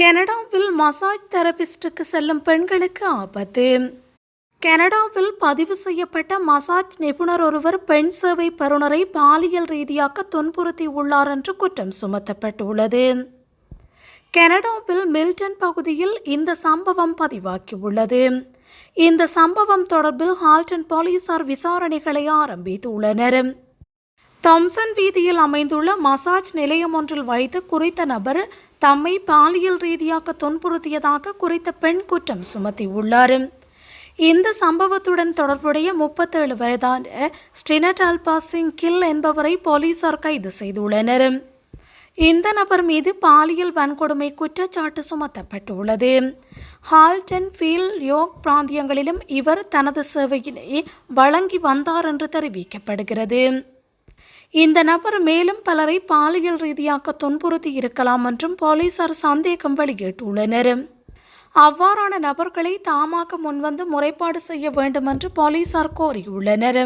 கனடாவில் மசாஜ் தெரபிஸ்டுக்கு செல்லும் பெண்களுக்கு ஆபத்து. கனடாவில் பதிவு செய்யப்பட்ட மசாஜ் நிபுணர் ஒருவர் பெண் சேவை பெறுநரை பாலியல் ரீதியாக துன்புறுத்தி உள்ளார் என்று குற்றம் சுமத்தப்பட்டுள்ளது. கனடாவில் மில்டன் பகுதியில் இந்த சம்பவம் பதிவாகியுள்ளது. இந்த சம்பவம் தொடர்பில் ஹால்டன் போலீசார் விசாரணைகளை ஆரம்பித்துள்ளனர். தம்சன் வீதியில் அமைந்துள்ள மசாஜ் நிலையம் ஒன்றில் வைத்து குறித்த நபர் தம்மை பாலியல் ரீதியாக துன்புறுத்தியதாக குறித்த பெண் குற்றம் சுமத்தியுள்ளார். இந்த சம்பவத்துடன் தொடர்புடைய முப்பத்தேழு வயதான ஸ்டினட் அல்பா சிங் கில் என்பவரை போலீசார் கைது செய்துள்ளனர். இந்த நபர் மீது பாலியல் வன்கொடுமை குற்றச்சாட்டு சுமத்தப்பட்டுள்ளது. ஹால்டன் ஃபீல் யோக் பிராந்தியங்களிலும் இவர் தனது சேவையினை வழங்கி வந்தார் என்று தெரிவிக்கப்படுகிறது. இந்த நபர் மேலும் பலரை பாலியல் ரீதியாக துன்புறுத்தி இருக்கலாம் என்றும் போலீசார் சந்தேகம் வெளியிட்டுள்ளனர். அவ்வாறான நபர்களை தாமாக முன்வந்து முறைப்பாடு செய்ய வேண்டும் என்று போலீசார் கோரியுள்ளனர்.